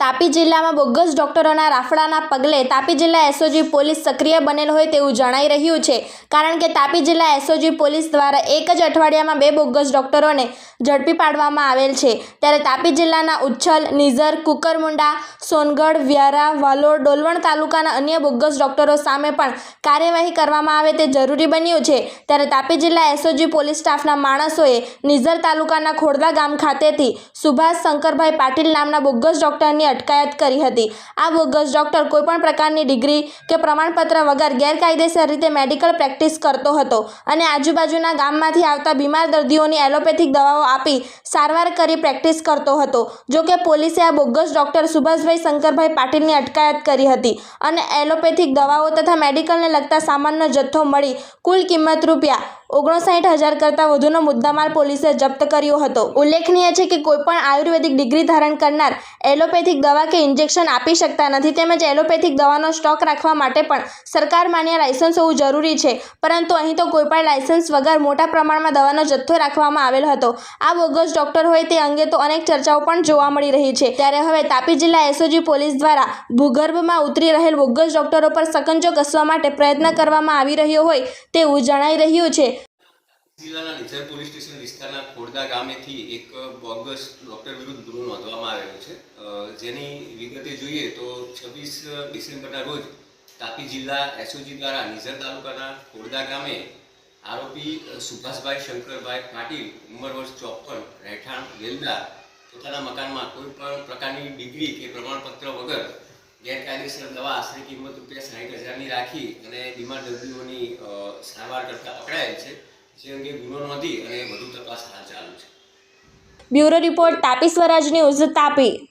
તાપી જિલ્લામાં બોગસ ડોક્ટરોના રાફડાના પગલે તાપી જિલ્લા એસઓજી પોલીસ સક્રિય બનેલ હોય તેવું જણાઈ રહ્યું છે. કારણ કે તાપી જિલ્લા એસઓજી પોલીસ દ્વારા એક જ અઠવાડિયામાં બે બોગસ ડોક્ટરોને ઝડપી પાડવામાં આવેલ છે. ત્યારે તાપી જિલ્લાના ઉચ્છલ, નિઝર, કુકરમુંડા, સોનગઢ, વ્યારા, વાલોડ, ડોલવણ તાલુકાના અન્ય બોગસ ડોક્ટરો સામે પણ કાર્યવાહી કરવામાં આવે તે જરૂરી બન્યું છે. ત્યારે તાપી જિલ્લા એસઓજી પોલીસ સ્ટાફના માણસોએ નિઝર તાલુકાના ખોડદા ગામ ખાતેથી સુભાષ શંકરભાઈ પાટીલ નામના બોગસ ડોક્ટરની અટકાયત કરી હતી. આ બોગસ ડોક્ટર કોઈપણ પ્રકારની ડિગ્રી કે પ્રમાણપત્ર વગર ગેરકાયદેસર રીતે મેડિકલ પ્રેક્ટિસ કરતો હતો અને આજુબાજુના ગામમાંથી આવતા બીમાર દર્દીઓની એલોપેથિક દવાઓ આપી સારવાર કરી પ્રેક્ટિસ કરતો હતો. જોકે પોલીસે આ બોગસ ડોક્ટર સુભાષભાઈ શંકરભાઈ પાટીલની અટકાયત કરી હતી અને એલોપેથિક દવાઓ તથા મેડિકલને લગતા સામાનનો જથ્થો મળી કુલ કિંમત રૂપિયા ઓગણસાઠ હજાર કરતાં વધુનો મુદ્દામાલ પોલીસે જપ્ત કર્યો હતો. ઉલ્લેખનીય છે કે કોઈપણ આયુર્વેદિક ડિગ્રી ધારણ કરનાર એલોપેથિક દવા કે ઇન્જેક્શન આપી શકતા નથી તેમજ એલોપેથિક દવાનો સ્ટોક રાખવા માટે પણ સરકાર માન્ય લાયસન્સ હોવું જરૂરી છે. પરંતુ અહીં તો કોઈપણ લાયસન્સ વગર મોટા પ્રમાણમાં દવાનો જથ્થો રાખવામાં આવેલ હતો. આ બોગસ ડોક્ટર હોય તે અંગે તો અનેક ચર્ચાઓ પણ જોવા મળી રહી છે. ત્યારે હવે તાપી જિલ્લા એસઓજી પોલીસ દ્વારા ભૂગર્ભમાં ઉતરી રહેલ બોગસ ડોક્ટરો પર સકંજો કસવા માટે પ્રયત્ન કરવામાં આવી રહ્યો હોય તેવું જણાઈ રહ્યું છે. જિલ્લાના નિઝર પોલીસ સ્ટેશન વિસ્તારના ખોડદા ગામેથી એક બોગસ ડોક્ટર વિરુદ્ધ ગુનો નોંધવામાં આવેલો છે. જેની વિગતે જોઈએ તો છવ્વીસ ડિસેમ્બરના રોજ તાપી જિલ્લા એસઓજી દ્વારા નિઝર તાલુકાના ખોડદા ગામે આરોપી સુભાષભાઈ શંકરભાઈ પાટીલ, ઉંમર વર્ષ ચોપન, રહેઠાણ વેલદા પોતાના મકાનમાં કોઈ પણ પ્રકારની ડિગ્રી કે પ્રમાણપત્ર વગર ગેરકાયદેસર દવા આશરે કિંમત રૂપિયા સાઠ હજારની રાખી અને બીમાર દર્દીઓની સારવાર કરતાં પકડાયેલ છે. Bureau report Tapi Swaraj news Tapi.